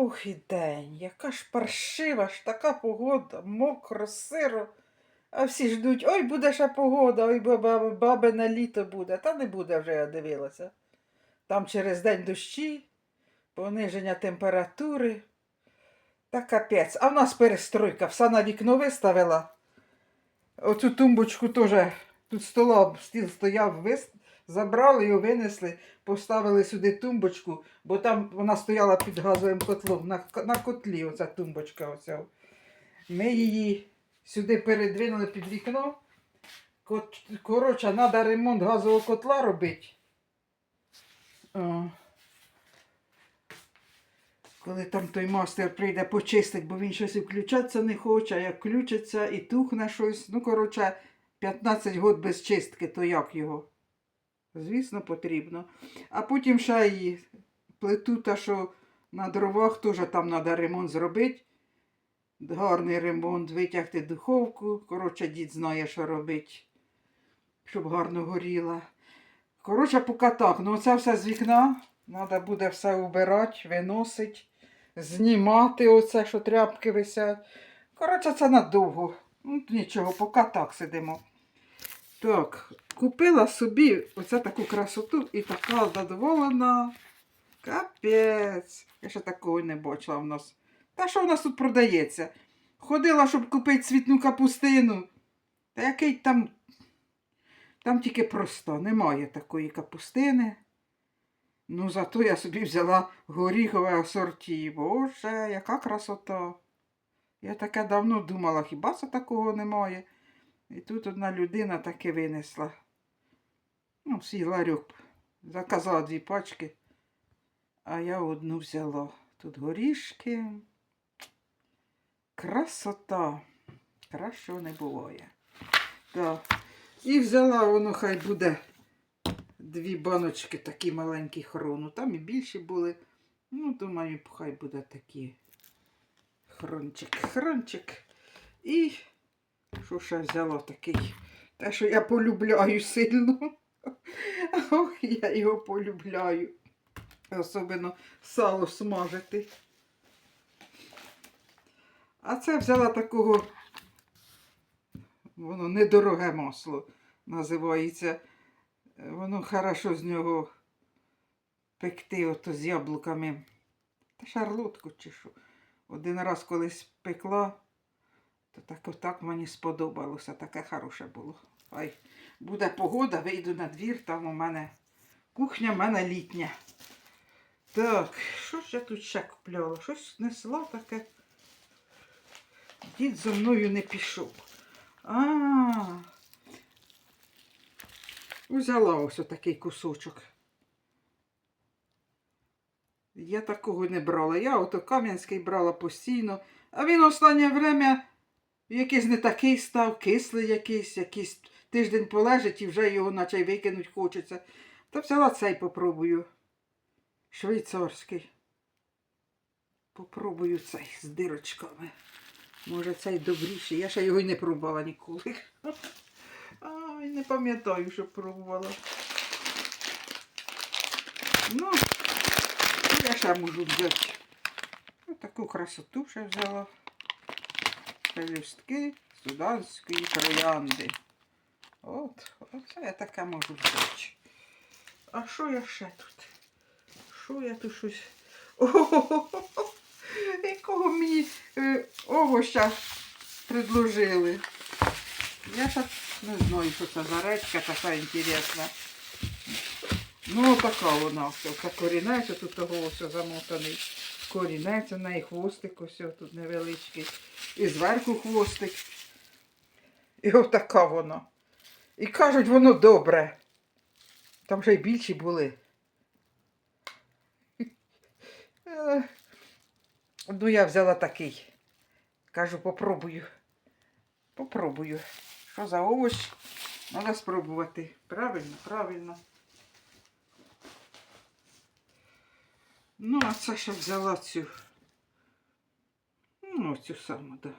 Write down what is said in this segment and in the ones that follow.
Ох і день, яка ж паршива ж така погода, мокро, сиро. А всі ждуть, ой, буде ще погода, ой, баба, бабине літо буде. Та не буде вже, я дивилася. Там через день дощі, пониження температури. Та капець. А в нас перестройка, все на вікно виставила. Оцю тумбочку теж, тут стола, стіл стояв, вис... забрали його, винесли, поставили сюди тумбочку, бо там вона стояла під газовим котлом, на, на котлі оця тумбочка. Оця. Ми її сюди передвинули під вікно. Коротше, треба ремонт газового котла робити. О. Коли там той мастер прийде почистить, бо він щось і включатися не хоче, а як включиться і тухне щось. Ну, коротше, 15 год без чистки, то як його? Звісно, потрібно. А потім ще і плиту, та що на дровах теж там треба ремонт зробити. Гарний ремонт, витягти духовку. Коротше, дід знає, що робити, щоб гарно горіла. Коротше, поки так. Ну, це все з вікна. Треба буде все убирати, виносити, знімати оце, що тряпки висять. Коротше, це надовго. Ну, нічого, поки так сидимо. Так, купила собі оце таку красоту і така задоволена. Капець. Я ще такого не бачила в нас. Та що в нас тут продається? Ходила, щоб купити цвітну капустину. Та який там. Там тільки просто, немає такої капустини. Ну, зато я собі взяла горіхове асорті. Боже, яка красота. Я таке давно думала, хіба це такого немає. І тут одна людина таки винесла. Ну, свій ларьок. Заказала дві пачки, а я одну взяла. Тут горішки. Красота. Кращого не буває. Так. І взяла воно, хай буде дві баночки такі маленькі хрону. Там і більші були. Ну, думаю, хай буде такі хрончик. Хрончик. І що ще взяла такий? Те, що я полюбляю сильно. Ох, я його полюбляю. Особливо сало смажити. А це взяла такого, воно недороге масло називається. Воно хорошо з нього пекти ото з яблуками. Та шарлотку чи що. Один раз колись пекла, то так отак мені сподобалося. Таке хороше було. Ай, буде погода, вийду на двір, там у мене кухня в мене літня. Так, що ж я тут ще купляла? Щось несла таке. Дід зо мною не пішов. А, взяла ось отакий кусочок. Я такого не брала. Я ото Кам'янський брала постійно, а він останнє время якийсь не такий став, кислий якийсь, якийсь тиждень полежить і вже його наче викинуть хочеться. Та взяла цей попробую. Швейцарський. Попробую цей з дирочками. Може, цей добріший. Я ще його й не пробувала ніколи. Ай, не пам'ятаю, що пробувала. Ну, я ще можу взяти. Ось таку красоту ще взяла. Пелюстки суданської троянди. От, оце я таке можу взяти. А що я ще тут? Що я тут щось? О, якого мені е, овоща предложили. Я ще не знаю, що це за речка така інтересна. Ну, така вона все. Корінець, тут того все замотаний. Корінець, у неї хвостик ось тут невеличкий. І зверху хвостик. І отака вона. І кажуть, воно добре. Там вже й більші були. Ну, я взяла такий. Кажу, попробую. Попробую. Що за овощ? Треба спробувати. Правильно, правильно. Ну, а це ще взяла цю. Ну, цю саму, да.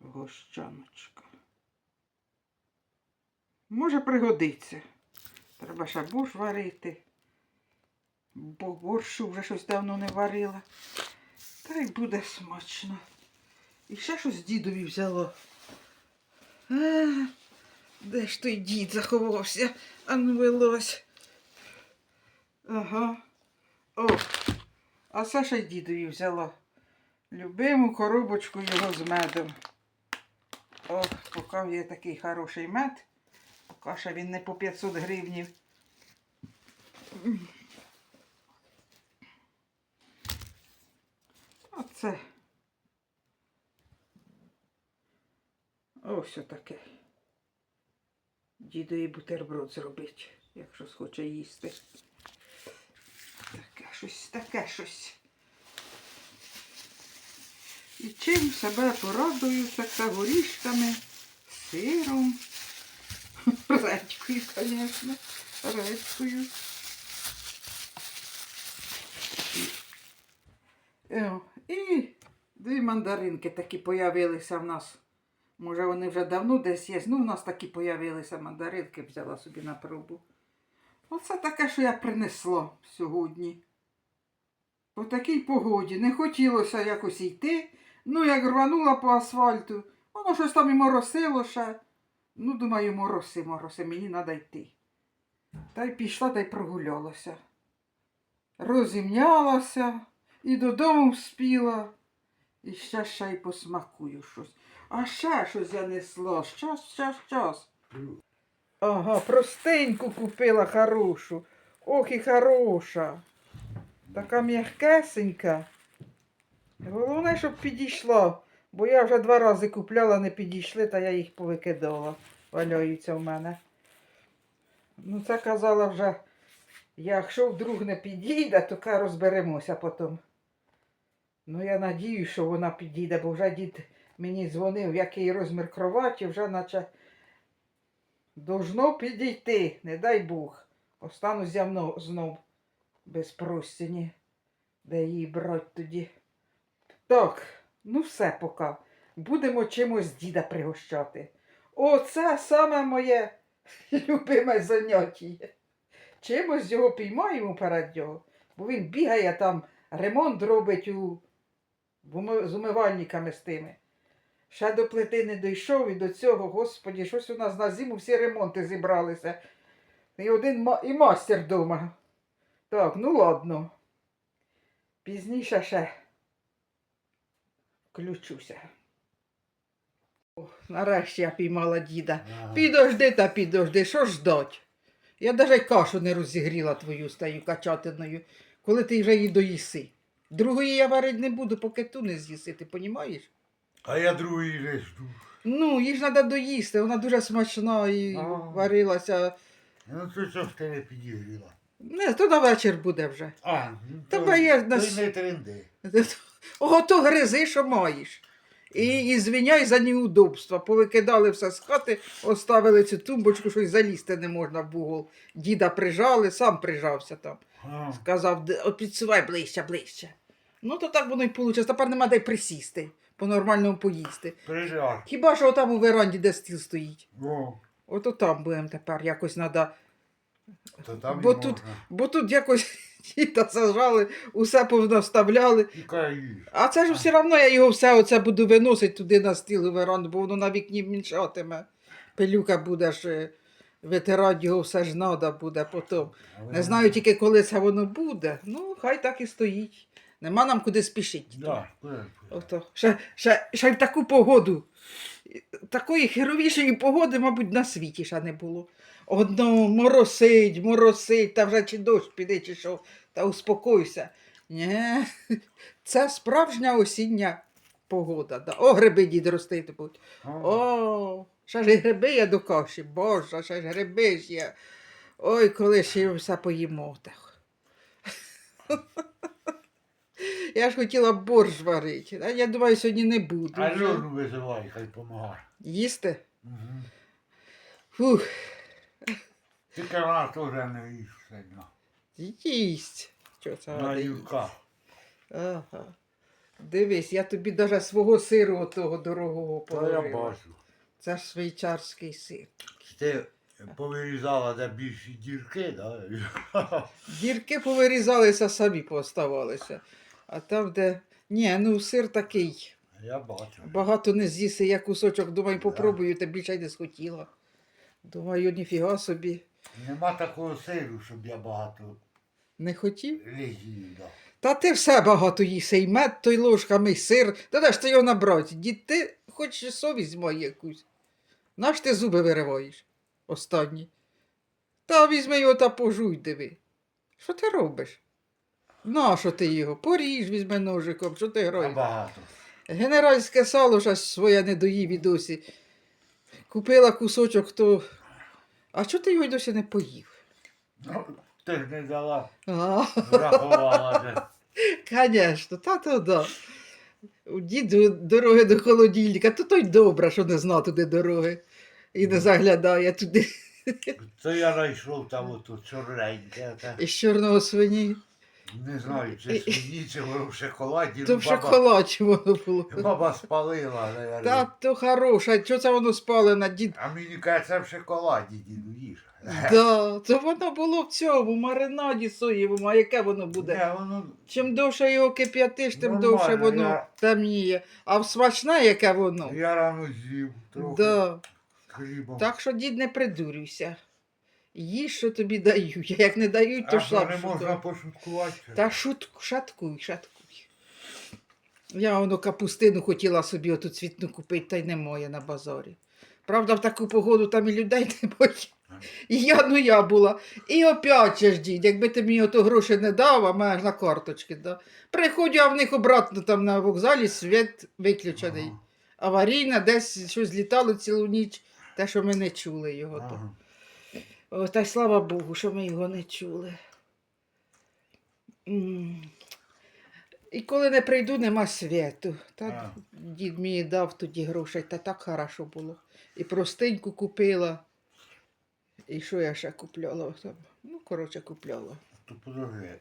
Гощаночка. Може пригодиться. Треба ще борщ варити. Бо борщу вже щось давно не варила. Та й буде смачно. І ще щось дідові взяло. Де ж той дід заховався? А ну вилазь. Ага. О, а й дідові взяла. Любиму коробочку його з медом. О, поки є такий хороший мед. Поки ще він не по 500 гривнів. Оце. Ось отаке. Дідові бутерброд зробить, якщо схоче їсти. Таке щось, таке щось. І чим себе порадую, так це горішками, сиром, редькою, звісно, редькою. І дві мандаринки такі появилися в нас. Може, вони вже давно десь є. Ну, у нас такі появилися мандаринки, взяла собі на пробу. Оце таке, що я принесла сьогодні. По такій погоді. Не хотілося якось йти. Ну, як рванула по асфальту, воно щось там і моросило ще. Ну, думаю, мороси, мороси, мені треба йти. Та й пішла та й прогулялася. Розімнялася і додому вспіла. І ще ще й посмакую щось. А ще щось я несла. Щас, щас, щас. Ага, простеньку купила хорошу. Ох і хороша. Така м'якесенька. Головне, щоб підійшла. Бо я вже два рази купляла, не підійшли, та я їх повикидала. Валяються в мене. Ну, це казала вже, якщо вдруг не підійде, то ка розберемося потім. Ну, я надію, що вона підійде, бо вже дід мені дзвонив, який розмір кроваті, вже наче должно підійти, не дай Бог. Останусь я знов без простині. Де її брать тоді? Так, ну все поки. Будемо чимось діда пригощати. Оце саме моє любиме заняття. Чимось його піймаємо перед нього, бо він бігає там, ремонт робить у з умивальниками з тими. Ще до плити не дійшов і до цього, господі, щось у нас на зиму всі ремонти зібралися. І один ма- і мастер вдома. Так, ну ладно. Пізніше ще включуся. О, нарешті я піймала діда. Ага. Підожди та підожди, що ж ждать? Я навіть кашу не розігріла твою стаю качатиною, коли ти вже її доїси. Другої я варити не буду, поки ту не з'їси, ти понімаєш? А я другий не жду. Ну, ж треба доїсти, вона дуже смачна і А. варилася. Ну то що ж тебе підігріла? Не, то на вечір буде вже. А, ну, Тебе то, є то на й с- не тренди. Ого, то гризи, що маєш. І, і звиняй за неудобства. Повикидали все з хати, оставили цю тумбочку, щось залізти не можна в угол. Діда прижали, сам прижався там. А, Сказав, «Д- от підсувай ближче, ближче. Ну, то так воно й вийшло. Тепер нема де й присісти, по-нормальному поїсти. прижар. Хіба що там у веранді, де стіл стоїть. О, Ото там будемо тепер якось треба. то там Бо тут- можна. Бо тут якось діда сажали, усе повнаставляли. А це ж все одно я його все оце буду виносити туди на стіл у веранду, бо воно на вікні мішатиме. Пилюка буде ж е, витирати його все ж треба буде потім. Не знаю тільки, коли це воно буде. Ну, хай так і стоїть. Нема нам куди спішити. Да. Ото. Ще, ще, ще й в таку погоду. Такої херовішої погоди, мабуть, на світі ще не було. Одно моросить, моросить, та вже чи дощ піде, чи що, та успокойся. Ні, це справжня осіння погода. Да. О, гриби дід ростити будуть. О, О, ще ж і гриби є до каші, боже, ще ж гриби ж є. Ой, коли ще все поїмо. Так. Я ж хотіла борщ варити, а я думаю, сьогодні не буду. а Льону визивай, хай помагає. Їсти? Угу. Фух, Тільки вона теж не їсть сильно. їсть. Що це вона їсть? Ага. Дивись, я тобі навіть свого сиру того дорогого То я положила. бачу. Це ж швейцарський сир. Ти Повирізала де більші дірки, да? Дірки повирізалися, самі пооставалися. А там, де. Ні, ну сир такий. Я бачу. Багато не з'їси, я кусочок, думаю, попробую, та більше й не схотіла. Думаю, ніфіга собі. Нема такого сиру, щоб я багато Не хотів? лізів. Та ти все багато їси, і мед, то й ложками, і сир. Та де ж ти його набрати? Дід, ти хочеш совість мою якусь. Наш ти зуби вириваєш? Останні. Та візьми його та пожуй, диви. Що ти робиш? Нащо ти його? Поріж, візьми ножиком, що ти граєш? Багато. Генеральське сало ж своє не доїв і досі. Купила кусочок, то. А чого ти його й досі не поїв? Ну, ти ж не дала, А, врахувала же. Звісно, та то да. У діду дороги до холодильника, то той добре, що не зна туди дороги. І не заглядає туди Це я знайшов там ото чорненьке. із чорного свині. Не знаю, чи свині, чи воно в шоколаді. То ну, в баба- шоколаді воно було. Баба спалила, наверное. Та то хороше, що це воно спалене, дід? А мені каже, це в шоколаді, діду, їж. Да, то воно було в цьому маринаді соєвому, а яке воно буде? Не, воно Чим довше його кип'ятиш, тим Нормально, довше воно я- темніє. А в смачне, яке воно. я рано з'їв трохи Да. хлібом. Так що дід не придурюйся. Їж, що тобі дають. А як не дають, то а що, не можна пошуткувати? Та шутку, шаткуй, шаткуй. Я воно капустину хотіла собі оту цвітну купити, та й немає на базарі. Правда, в таку погоду там і людей немає. І я, ну я була. І опять же ж дід, якби ти мені ото гроші не дав, а маєш на карточки, да. Приходжу, а в них обратно там на вокзалі світ виключений. Ага. Аварійна, десь щось літало цілу ніч, те, що ми не чули його. то. О, та й слава Богу, що ми його не чули. І коли не прийду, нема світу. Та А. дід мені дав тоді грошей, та так хорошо було. І простиньку купила. І що я ще купляла там? Ну, коротше, купляла. То подожди.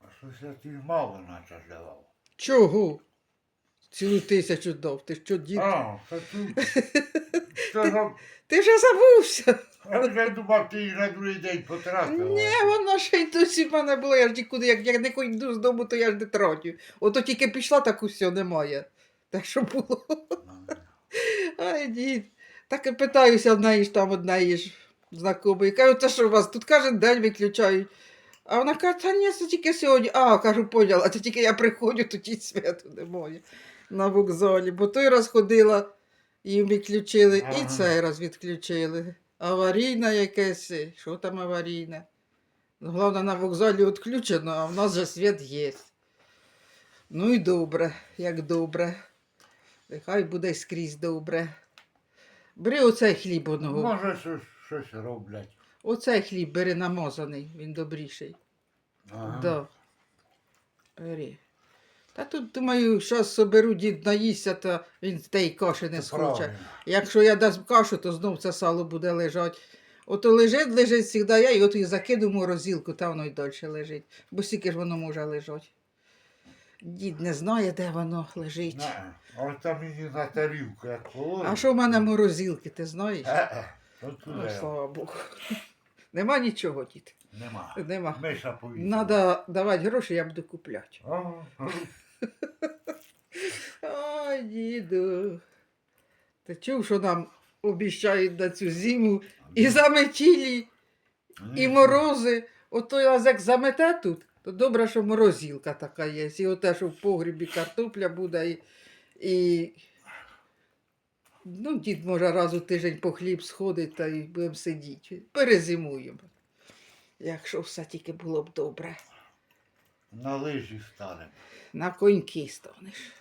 А щось я тобі мало наче давав. Чого? Цілу тисячу дав. Ти що, дід? А, це тут. Це Ти вже забувся. Я вже думав, ти її на другий день потратила. Ні, вона ще й досі в мене була, я ж нікуди, як, як не йду з дому, то я ж не тратю. Ото тільки пішла, так усе немає. Так що було. Ай, дід. Так і питаюся в неї ж там однієї ж знакомої. Кажу, це що у вас тут кожен день виключають. А вона каже, та ні, це тільки сьогодні. А, кажу, поняла, це тільки я приходжу, тут і святу немає на вокзалі. Бо той раз ходила, їм відключили, і цей раз відключили. Аварійне якесь. Що там аварійне? Ну, Головне, на вокзалі відключено, а в нас же світ є. Ну і добре, як добре. Нехай буде скрізь добре. Бери оцей хліб одного. Може, щось, щось роблять. Оцей хліб бери намазаний, він добріший. Ага. Да. Бери. Та тут, думаю, зараз соберу дід наїсться, то він з тієї каші не схоче. правильно. Якщо я дам кашу, то знов це сало буде лежати. Ото лежить, лежить завжди, я і от і закину в морозилку, та воно й далі лежить. Бо скільки ж воно може лежати. Дід не знає, де воно лежить. Не, а там мені на тарілку як положить. А що в мене морозилки, ти знаєш? Е-е, от туди слава Богу. Нема нічого, дід. нема. Нема. Миша повісила. Надо давати гроші, я буду купляти. Ага. Ой, діду. Ти чув, що нам обіщають на цю зиму і заметілі, і морози. Ото як замете тут, то добре, що морозилка така є. І оте, що в погрібі картопля буде. І, і... Ну, дід може раз у тиждень по хліб сходить та й будемо сидіти. Перезимуємо. Якщо все тільки було б добре. На лижі станемо. На коньки станеш.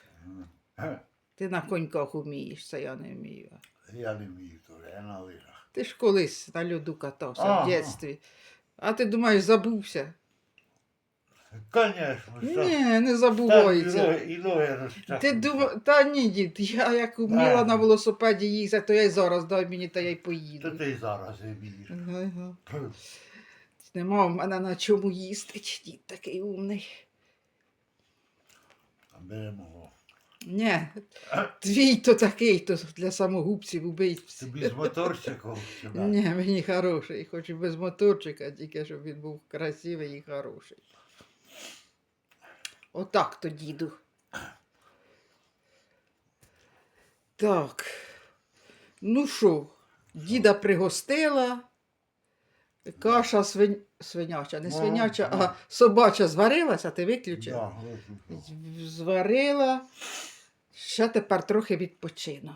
Ти на коньках вмієш, це я не вмію. Я не вмію теж, я на лижах. Ти ж колись на льоду катався Ага. в дитинстві. А ти думаєш, забувся? Звісно, Ні, не забувається. і ноги. Ти думав, та ні, дід, я як вміла на велосипеді їздити, то я й зараз дай мені, та я й То поїду. ти й зараз вмієш. Ага. Нема в мене на чому їздить, дід такий умний. Беремо. Ні, твій то такий, то для самогубців убивць. Тобі з моторчиком. Ні, мені хороший, хоч і без моторчика, тільки щоб він був красивий і хороший. Отак то, діду. Так. Ну що, діда пригостила. Каша свин... свиняча, не свиняча, а собача зварилася, ти виключив? Да. Зварила. Ще тепер трохи відпочину.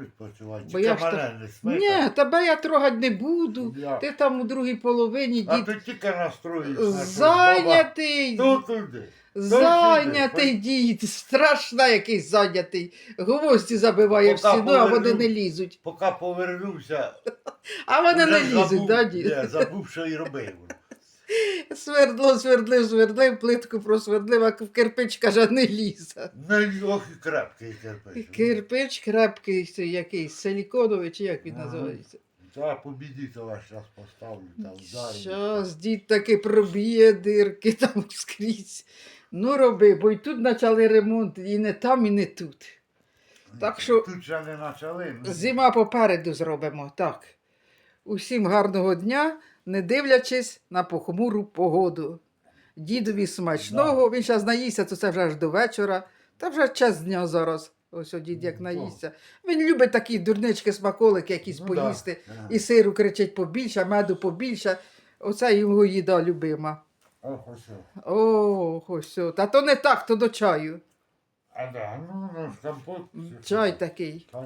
Відпочивай. Бо я ж та-. Ні, тебе я трогати не буду. Я- Ти там у другій половині А дід ти тільки настроїш. на щось, зайнятий. Ну туди. Зайнятий дід, страшна якийсь зайнятий. Гвозді забиває в Поки стіну, а вони не лізуть. Поки повернувся, А вони не лізуть, забув, да, дід? Ні, забув, що і робив. Свердло, свердлив, свердлив, плитку просвердлив, а в кирпич каже, не лізе. Ну, ох і крепкий кирпич. Кирпич крепкий, цей якийсь, силіконовий, чи як він Ага. називається? Та побідітела зараз поставлю там вдарю. Щас дід таки проб'є дирки там скрізь. Ну роби, бо й тут почали ремонт, і не там, і не тут. так що- Тут ще не почали. ну, Зима попереду зробимо, так. Усім гарного дня, не дивлячись на похмуру погоду. Дідові смачного, він зараз наїсться, то це вже аж до вечора, та вже час дня зараз. Ось дід як Ну, наїсться. Він любить такі дурнички, смаколики якісь ну, поїсти. Ага. І сиру кричить побільше, меду побільше. Оце його їда любима. Ох, ось. о. О, Та то не так, то до чаю. А да, ну, ну, компот. Чай такий. Так,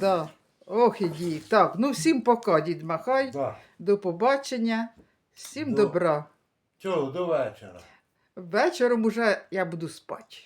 Да. Ох і дід. Так, ну всім пока, дід Махай. да. До побачення. Всім До- добра. Чого, до вечора. Вечором уже я буду спати.